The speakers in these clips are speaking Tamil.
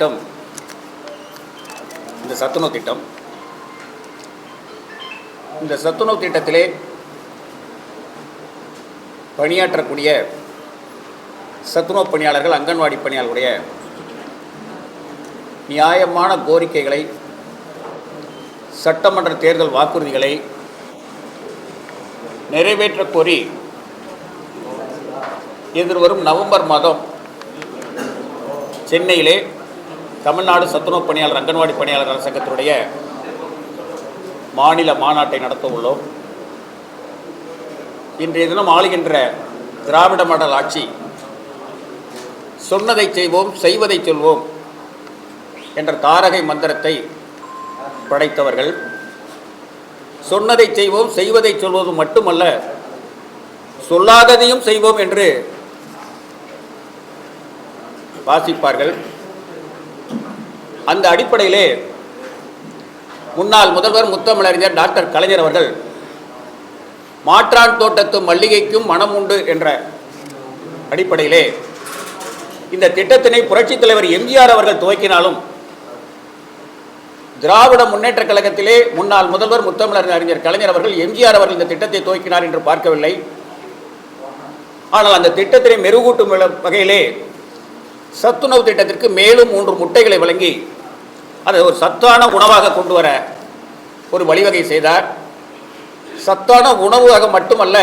திட்டம். இந்த சத்துணவு திட்டம். இந்த சத்துணவு திட்டத்திலே பணியாற்றக்கூடிய சத்துணவு பணியாளர்கள் அங்கன்வாடி பணியாளர்களுடைய நியாயமான கோரிக்கைகளை சட்டமன்ற தேர்தல் வாக்குறுதிகளை நிறைவேற்றக் கோரி எதிர்வரும் நவம்பர் மாதம் சென்னையிலே தமிழ்நாடு சத்துணவு பணியாளர் அங்கன்வாடி பணியாளர் நல மாநில மாநாட்டை நடத்த உள்ளோம். இன்றைய தினம் ஆளுகின்ற திராவிட மாடல் ஆட்சி சொன்னதை செய்வோம் செய்வதை சொல்வோம் என்ற தாரகை மந்திரத்தை படைத்தவர்கள். சொன்னதை செய்வோம் செய்வதை சொல்வது மட்டுமல்ல சொல்லாததையும் செய்வோம் என்று வாசிப்பார்கள். அந்த அடிப்படையிலே முன்னாள் முதல்வர் முத்தமிழறிஞர் டாக்டர் கலைஞர் அவர்கள் மாற்றான் தோட்டத்து மல்லிகைக்கும் மனம் உண்டு என்ற அடிப்படையிலே இந்த திட்டத்தினை புரட்சித் தலைவர் எம்ஜிஆர் அவர்கள் துவக்கினாலும் திராவிட முன்னேற்ற கழகத்திலே முன்னாள் முதல்வர் முத்தமிழர் அறிஞர் கலைஞர் அவர்கள் எம்ஜிஆர் அவர்கள் இந்த திட்டத்தை துவக்கினார் என்று பார்க்கவில்லை. ஆனால் அந்த திட்டத்தினை மெருகூட்டும் வகையிலே சத்துணவு திட்டத்திற்கு மேலும் மூன்று முட்டைகளை வழங்கி அதை ஒரு சத்தான உணவாக கொண்டு வர ஒரு வழிவகை செய்தார். சத்தான உணவாக மட்டுமல்ல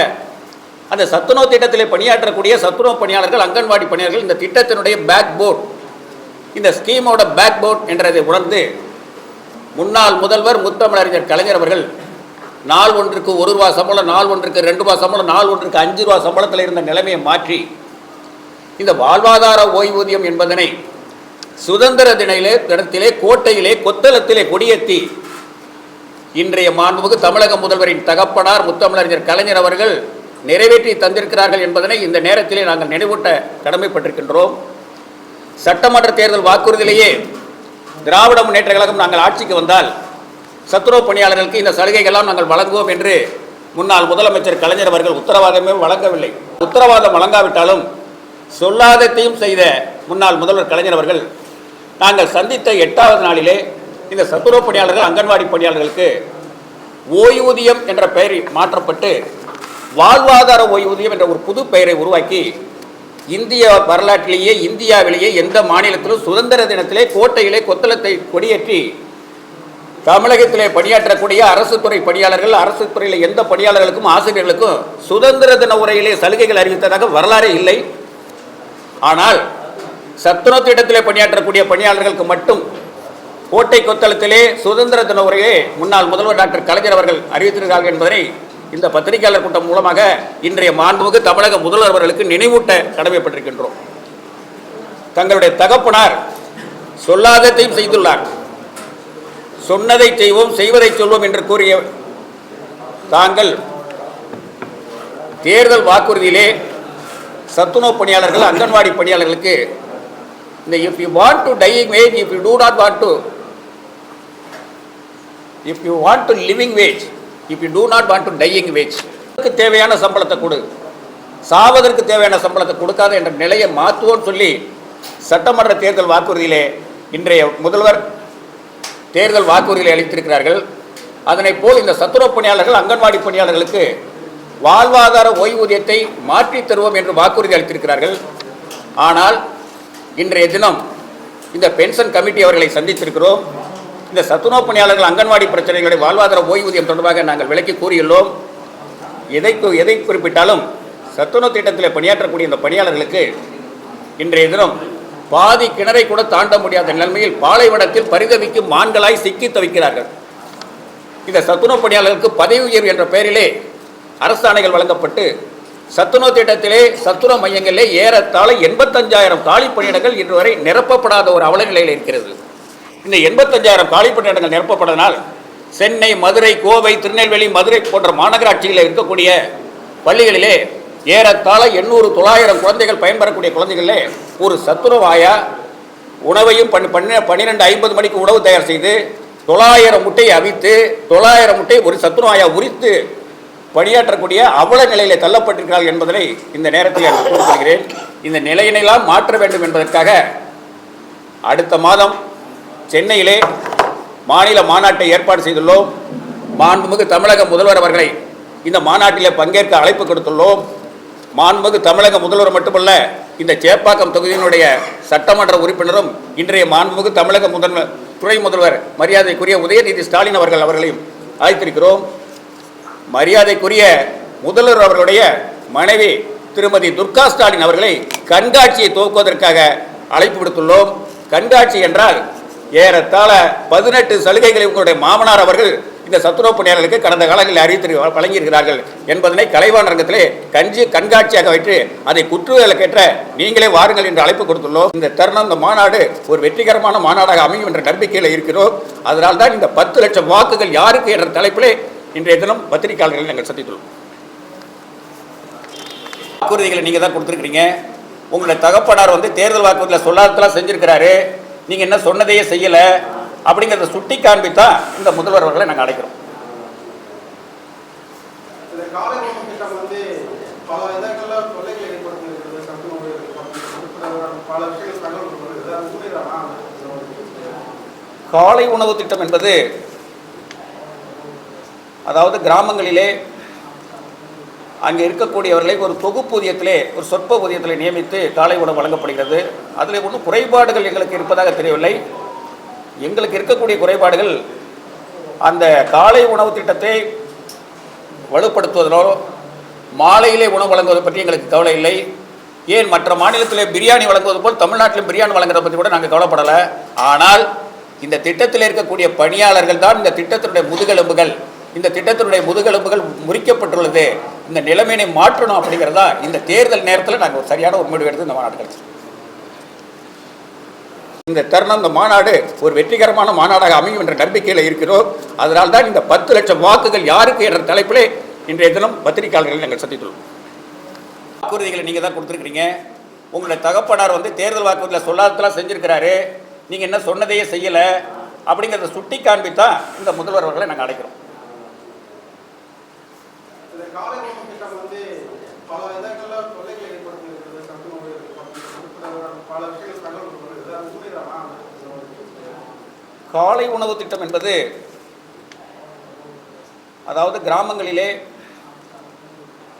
அந்த சத்துணவு திட்டத்திலே பணியாற்றக்கூடிய சத்துணவு பணியாளர்கள் அங்கன்வாடி பணியாளர்கள் இந்த திட்டத்தினுடைய பேக் போர்ட் இந்த ஸ்கீமோட பேக் போர்ட் என்றதை உணர்ந்து முன்னாள் முதல்வர் முத்தமிழறிஞர் கலைஞர் அவர்கள் நாள் ஒன்றுக்கு ஒரு ரூபா சம்பளம் நாள் ஒன்றுக்கு ரெண்டு ரூபா சம்பளம் நாள் ஒன்றுக்கு அஞ்சு ரூபா சம்பளத்தில் இருந்த நிலைமையை மாற்றி இந்த வாழ்வாதார ஓய்வூதியம் என்பதனை சுதந்திர தினையிலே தினத்திலே கோட்டையிலே கொத்தளத்திலே கொடியேற்றி இன்றைய மாண்புமிகு தமிழக முதல்வரின் தகப்பனார் முத்தமிழறிஞர் கலைஞர் அவர்கள் நிறைவேற்றி தந்திருக்கிறார்கள் என்பதனை இந்த நேரத்திலே நாங்கள் நினைவூட்ட கடமைப்பட்டிருக்கின்றோம். சட்டமன்ற தேர்தல் வாக்குறுதியிலேயே திராவிட முன்னேற்ற கழகம் நாங்கள் ஆட்சிக்கு வந்தால் சத்துணவு பணியாளர்களுக்கு இந்த சலுகைகள்லாம் நாங்கள் வழங்குவோம் என்று முன்னாள் முதலமைச்சர் கலைஞர் அவர்கள் உத்தரவாதமே வழங்கவில்லை. உத்தரவாதம் வழங்காவிட்டாலும் சொல்லாததையும் செய்த முன்னாள் முதல்வர் கலைஞர் அவர்கள் நாங்கள் சந்தித்த எட்டாவது நாளிலே இந்த சத்துணவு பணியாளர்கள் அங்கன்வாடி பணியாளர்களுக்கு ஓய்வூதியம் என்ற பெயர் மாற்றப்பட்டு வாழ்வாதார ஓய்வூதியம் என்ற ஒரு புது பெயரை உருவாக்கி இந்திய வரலாற்றிலேயே இந்தியாவிலேயே எந்த மாநிலத்திலும் சுதந்திர தினத்திலே கோட்டையிலே கொத்தளத்தை கொடியேற்றி தமிழகத்திலே பணியாற்றக்கூடிய அரசு துறை பணியாளர்கள் அரசு துறையில் எந்த பணியாளர்களுக்கும் ஆசிரியர்களுக்கும் சுதந்திர தின உரையிலே சலுகைகள் அறிவித்ததாக வரலாறே இல்லை. ஆனால் சத்துணவு திட்டத்திலே பணியாற்றக்கூடிய பணியாளர்களுக்கு மட்டும் கோட்டை கொத்தளத்திலே சுதந்திர தின உரையை முன்னாள் முதல்வர் டாக்டர் கலைஞர் அவர்கள் அறிவித்திருக்கிறார்கள் என்பதனை இந்த பத்திரிகையாளர் கூட்டம் மூலமாக இன்றைய மாண்புமிகு தமிழக முதல்வர் அவர்களுக்கு நினைவூட்ட கடமைப்பட்டிருக்கின்றோம். தங்களுடைய தகப்பனார் சொல்லாததையும் செய்துள்ளார். சொன்னதை செய்வோம் செய்வதை சொல்வோம் என்று கூறிய தாங்கள் தேர்தல் வாக்குறுதியிலே சத்துணவு பணியாளர்கள் அங்கன்வாடி பணியாளர்களுக்கு இந்த if you want to dying wage if you do not want to if you want to living wage if you do not want to dying wage தேவையான சம்பளத்தை கொடு. சாவதற்கு தேவையான சம்பளத்தை கொடுக்காத என்ற நிலையை மாற்றுவோம்னு சொல்லி சட்டமன்ற தேர்தல் வாக்குறுதியிலே இன்றைய முதல்வர் தேர்தல் வாக்குறுதிகளை அளித்திருக்கிறார்கள். அதனைப் போல் இந்த சத்துணவு பணியாளர்கள் அங்கன்வாடி பணியாளர்களுக்கு வாழ்வாதார ஓய்வூதியத்தை மாற்றித் தருவோம் என்று வாக்குறுதி அளித்திருக்கிறார்கள். ஆனால் இன்றைய தினம் இந்த பென்ஷன் கமிட்டி அவர்களை சந்தித்திருக்கிறோம். இந்த சத்துணவு பணியாளர்கள் அங்கன்வாடி பிரச்சனைகளை வாழ்வாதார ஓய்வூதியம் தொடர்பாக நாங்கள் விளக்கி கூறியுள்ளோம். எதை எதை குறிப்பிட்டாலும் சத்துணவு திட்டத்தில் பணியாற்றக்கூடிய இந்த பணியாளர்களுக்கு இன்றைய தினம் பாதி கிணறை கூட தாண்ட முடியாத நிலைமையில் பாலைவனத்தில் பரிதவிக்கும் மான்களாய் சிக்கி தவிக்கிறார்கள். இந்த சத்துணவு பணியாளர்களுக்கு பதவி உயர்வு என்ற பெயரிலே அரசாணைகள் வழங்கப்பட்டு சத்துணவு திட்டத்திலே சத்துணவு மையங்களிலே ஏறத்தாழ எண்பத்தஞ்சாயிரம் காலி பணியிடங்கள் இன்று வரை நிரப்பப்படாத ஒரு அவல நிலையில் இருக்கிறது. இந்த எண்பத்தஞ்சாயிரம் காலி பணியிடங்கள் நிரப்பப்படனால் சென்னை மதுரை கோவை திருநெல்வேலி மதுரை போன்ற மாநகராட்சிகளில் இருக்கக்கூடிய பள்ளிகளிலே ஏறத்தாழ எண்ணூறு தொள்ளாயிரம் குழந்தைகள் பயன்பெறக்கூடிய குழந்தைகளிலே ஒரு சத்துணவாயா உணவையும் பன் பண்ண பன்னிரெண்டு ஐம்பது மணிக்கு உணவு தயார் செய்து தொள்ளாயிரம் முட்டையை அவித்து தொள்ளாயிரம் முட்டை ஒரு சத்துணவாயா உரித்து பணியாற்றக்கூடிய அவல நிலையிலே தள்ளப்பட்டிருக்கிறார்கள் என்பதனை இந்த நேரத்தில் நான் இந்த நிலையினெல்லாம் மாற்ற வேண்டும் என்பதற்காக அடுத்த மாதம் சென்னையிலே மாநில மாநாட்டை ஏற்பாடு செய்துள்ளோம். மாண்புமிகு தமிழக முதல்வர் அவர்களை இந்த மாநாட்டிலே பங்கேற்க அழைப்பு கொடுத்துள்ளோம். மாண்புமிகு தமிழக முதல்வர் மட்டுமல்ல இந்த சேப்பாக்கம் தொகுதியினுடைய சட்டமன்ற உறுப்பினரும் இன்றைய மாண்புமிகு தமிழக முதல்வர் துறை முதல்வர் மரியாதைக்குரிய உதயநிதி ஸ்டாலின் அவர்கள் அவர்களையும் அழைத்திருக்கிறோம். மரியாதைக்குரிய முதல்வர் அவர்களுடைய மனைவி திருமதி துர்கா ஸ்டாலின் அவர்களை கண்காட்சியை துவக்குவதற்காக அழைப்பு விடுத்துள்ளோம். கண்காட்சி என்றால் ஏறத்தாழ பதினெட்டு சலுகைகளை உங்களுடைய மாமனார் அவர்கள் இந்த சத்துணவு பணியாளர்களுக்கு கடந்த காலங்களில் அறிவித்து வழங்கியிருக்கிறார்கள் என்பதனை கலைவாணர் ரங்கத்திலே கஞ்சி கண்காட்சியாக வைத்து அதை குற்றுவிளக்கேற்ற நீங்களே வாருங்கள் என்று அழைப்பு கொடுத்துள்ளோம். இந்த தருணம் இந்த மாநாடு ஒரு வெற்றிகரமான மாநாடாக அமையும் என்ற நம்பிக்கையில் இருக்கிறோம். அதனால் தான் இந்த பத்து லட்சம் வாக்குகள் யாருக்கு என்ற தலைப்பிலே இன்றைய தினம் பத்திரிகையாளர்களை நாங்கள் சந்தித்துள்ளோம் வாக்குறுதிகளை நீங்கள் தான் கொடுத்துருக்கீங்க உங்களுடைய தகப்பனார் வந்து தேர்தல் வாக்குறுதியில் சொல்லாததெல்லாம் செஞ்சிருக்கிறாரு. நீங்கள் என்ன சொன்னதையே செய்யலை. அப்படிங்கிறத சுட்டி காண்பித்தான் இந்த முதல்வர் அவர்களை நாங்கள் அழைக்கிறோம். இந்த காலை உணவு திட்டம் வந்து அதாவது கிராமங்களிலே அங்கே இருக்கக்கூடியவர்களை ஒரு தொகுப்பூதியத்திலே ஒரு சொற்ப ஊதியத்திலே நியமித்து காலை உணவு வழங்கப்படுகிறது. அதில் ஒன்றும் குறைபாடுகள் எங்களுக்கு இருப்பதாக தெரியவில்லை. எங்களுக்கு இருக்கக்கூடிய குறைபாடுகள் அந்த காலை உணவு திட்டத்தை வலுப்படுத்துவதோ மாலையிலே உணவு வழங்குவது பற்றி எங்களுக்கு கவலை இல்லை. ஏன் மற்ற மாநிலத்தில் பிரியாணி வழங்குவது போல் தமிழ்நாட்டிலும் பிரியாணி வழங்குறத பற்றி கூட நாங்கள் கவலைப்படலை. ஆனால் இந்த திட்டத்தில் இருக்கக்கூடிய பணியாளர்கள் தான் இந்த திட்டத்தினுடைய முதுகெலும்புகள். இந்த திட்டத்தினுடைய முதுகெலும்புகள் முறிக்கப்பட்டுள்ளது. இந்த நிலைமையினை மாற்றணும் அப்படிங்கிறதா இந்த தேர்தல் நேரத்தில் நாங்கள் ஒரு சரியான ஒரு முடிவு எடுத்து இந்த மாநாடு இந்த தருணம் இந்த மாநாடு ஒரு வெற்றிகரமான மாநாடாக அமையும் என்ற நம்பிக்கையில் இருக்கிறோம். அதனால் தான் இந்த பத்து லட்சம் வாக்குகள் யாருக்கு என்ற தலைப்பிலே இன்றைய தினம் பத்திரிகையாளர்களை நாங்கள் சந்தித்துள்ளோம். வாக்குறுதிகளை நீங்கள் தான் கொடுத்துருக்குறீங்க. உங்களுடைய தகப்பனார் வந்து தேர்தல் வாக்குறுதியில் சொல்லாததெல்லாம் செஞ்சுருக்கிறாரு. நீங்கள் என்ன சொன்னதையே செய்யலை அப்படிங்கிறத சுட்டி காண்பித்தான் இந்த முதல்வர் அவர்களை நாங்கள் அழைக்கிறோம் காலை உணவு திட்டம் வந்து பல இதங்கள்ல தொல்லைகளை ஏற்படுத்தியிருக்கிறது சத்துணவு பல விஷயங்கள் தகவல் அது உண்மைதானா காலை உணவு திட்டம் என்பது அதாவது கிராமங்களிலே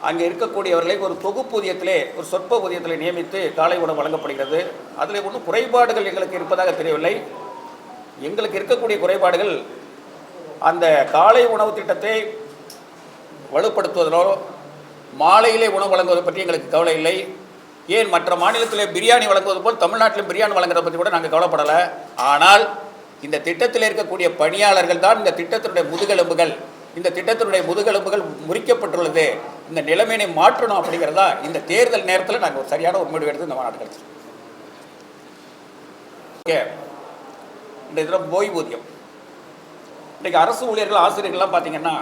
அங்கே இருக்கக்கூடியவர்களை ஒரு தொகுப்பூதியத்திலே ஒரு சொற்ப ஊதியத்திலே நியமித்து காலை உணவு வழங்கப்படுகிறது. அதில் ஒன்றும் குறைபாடுகள் எங்களுக்கு இருப்பதாக தெரியவில்லை. எங்களுக்கு இருக்கக்கூடிய குறைபாடுகள் அந்த காலை உணவு திட்டத்தை வலுப்படுத்துவதோ மாலையிலே உணவு வழங்குவது பற்றி எங்களுக்கு கவலை இல்லை. ஏன் மற்ற மாநிலத்தில் பிரியாணி வழங்குவது போல் தமிழ்நாட்டிலும் பிரியாணி வழங்குறத பற்றி கூட நாங்கள் கவலைப்படலை. ஆனால் இந்த திட்டத்தில் இருக்கக்கூடிய பணியாளர்கள் தான் இந்த திட்டத்தினுடைய முதுகெலும்புகள். இந்த திட்டத்தினுடைய முதுகெலும்புகள் முறிக்கப்பட்டுள்ளது. இந்த நிலைமையினை மாற்றணும் அப்படிங்கிறதா இந்த தேர்தல் நேரத்தில் நாங்கள் ஒரு சரியான ஒரு முடிவு எடுத்து இந்த மாநாடு ஓகே. இந்த இதில் ஓய்வூதியம். இன்றைக்கு அரசு ஊழியர்கள் ஆசிரியர்கள்லாம் பார்த்தீங்கன்னா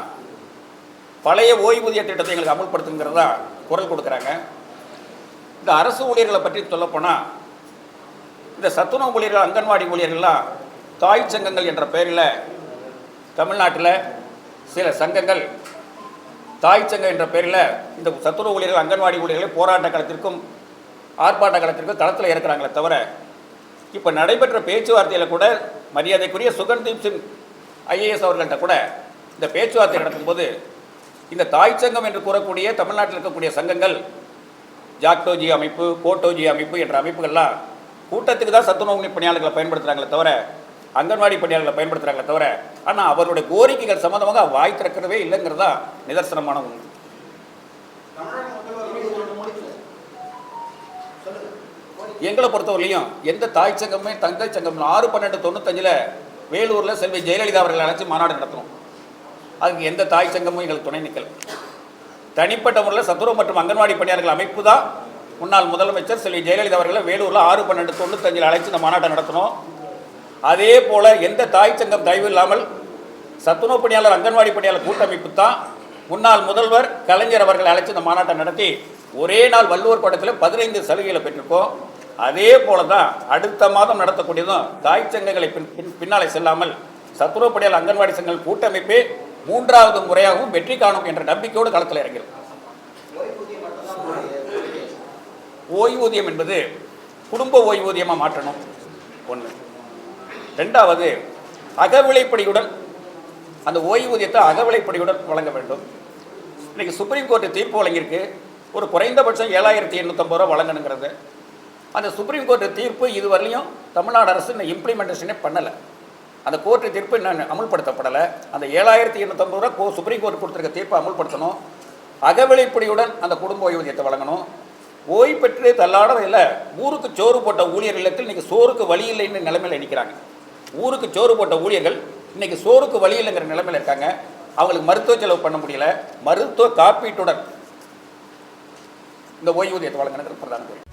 பழைய ஓய்வூதிய திட்டத்தை எங்களுக்கு அமல்படுத்துங்கிறதா குரல் கொடுக்குறாங்க. இந்த அரசு ஊழியர்களை பற்றி சொல்லப்போனால் இந்த சத்துணவு ஊழியர்கள் அங்கன்வாடி ஊழியர்கள்லாம் தாய் சங்கங்கள் என்ற பெயரில் தமிழ்நாட்டில் சில சங்கங்கள் தாய் சங்கம் என்ற பெயரில் இந்த சத்துணவு ஊழியர்கள் அங்கன்வாடி ஊழியர்களை போராட்ட களத்திற்கும் ஆர்ப்பாட்ட களத்திற்கும் களத்தில் இறக்குறாங்களே தவிர இப்போ நடைபெற்ற பேச்சுவார்த்தையில் கூட மரியாதைக்குரிய சுகன்தீப் சிங் ஐஏஎஸ் அவர்கள்ட்ட கூட இந்த பேச்சுவார்த்தை நடத்தும்போது இந்த தாய் சங்கம் என்று கூறக்கூடிய தமிழ்நாட்டில் இருக்கக்கூடிய சங்கங்கள் ஜாக்டோஜி அமைப்பு கோட்டோஜி அமைப்பு என்ற அமைப்புகள்லாம் கூட்டத்துக்கு தான் சத்துணவு பணியாளர்களை பயன்படுத்துகிறாங்களே தவிர அங்கன்வாடி பணியாளர்களை பயன்படுத்துகிறாங்களே தவிர ஆனால் அவருடைய கோரிக்கைகள் சம்மந்தமாக வாய் திறக்கிறதே இல்லைங்கிறதா நிதர்சனமான ஒன்று எங்களை பொறுத்தவரையிலையும் எந்த தாய் சங்கமே தங்கை சங்கம் ஆறு பன்னெண்டு தொண்ணூத்தஞ்சில் வேலூரில் செல்வி ஜெயலலிதா அவர்களை அழைச்சி மாநாடு நடத்தணும். அதுக்கு எந்த தாய் சங்கமும் எங்களுக்கு துணை நிற்கல தனிப்பட்ட முறையில் சத்துணவு மற்றும் அங்கன்வாடி பணியாளர்கள் அமைப்பு தான். முன்னாள் முதலமைச்சர் செல்வி ஜெயலலிதா அவர்களை வேலூரில் ஆறு பன்னெண்டு தொண்ணூத்தஞ்சில் அழைச்சி இந்த மாநாட்டை நடத்தணும் அதே போல் எந்த தாய் சங்கம் தயவு இல்லாமல் சத்துணவு பணியாளர் அங்கன்வாடி பணியாளர் கூட்டமைப்பு தான். முன்னாள் முதல்வர் கலைஞர் அவர்களை அழைச்சி இந்த மாநாட்டை நடத்தி ஒரே நாள் வள்ளுவர் படத்தில் பதினைந்து சலுகைகளை பெற்றிருக்கோம். அதே போல தான் அடுத்த மாதம் நடத்தக்கூடியதும் தாய் சங்கங்களை பின் பின் பின்னாலே செல்லாமல் சத்துணவு பணியாளர் அங்கன்வாடி சங்கங்கள் கூட்டமைப்பே மூன்றாவது முறையாகவும் வெற்றி காணும் என்ற நம்பிக்கையோடு களத்தில் இறங்கிறோம் ஓய்வூதியம் என்பது குடும்ப ஓய்வூதியமாக மாற்றணும்? ஒன்று ரெண்டாவது அகவிலைப்படியுடன் அந்த ஓய்வூதியத்தை அகவிலைப்படியுடன் வழங்க வேண்டும். இன்றைக்கி சுப்ரீம் கோர்ட்டு தீர்ப்பு வழங்கியிருக்கு. ஒரு குறைந்தபட்சம் ஏழாயிரத்தி எண்ணூற்றம்பது ரூபா வழங்கணுங்கிறது. அந்த சுப்ரீம் கோர்ட்டு தீர்ப்பு இதுவரையிலையும் தமிழ்நாடு அரசு இன்னும் இம்ப்ளிமெண்டேஷனே பண்ணலை. அந்த கோர்ட்டு தீர்ப்பு இன்னும் அமுல்படுத்தப்படலை. அந்த ஏழாயிரத்தி எண்ணூற்றம்பது ரூபா கோ சுப்ரீம் கோர்ட் கொடுத்துருக்க தீர்ப்பை அமுல்படுத்தணும். அகவிலைப்படியுடன் அந்த குடும்ப ஓய்வூதியத்தை வழங்கணும். ஓய்வு பெற்று தள்ளாடதில் ஊருக்கு சோறு போட்ட ஊழியர்களுக்கு இன்றைக்கி சோறுக்கு வழி இல்லைன்னு நிலைமையில் நிற்கிறாங்க ஊருக்கு சோறு போட்ட ஊழியர்கள் இன்றைக்கி சோறுக்கு வழி இல்லைங்கிற நிலைமையில் இருக்காங்க. அவங்களுக்கு மருத்துவ செலவு பண்ண முடியல. மருத்துவ காப்பீட்டுடன் இந்த ஓய்வூதியத்தை வழங்கினது பிரதான கோரிக்கை.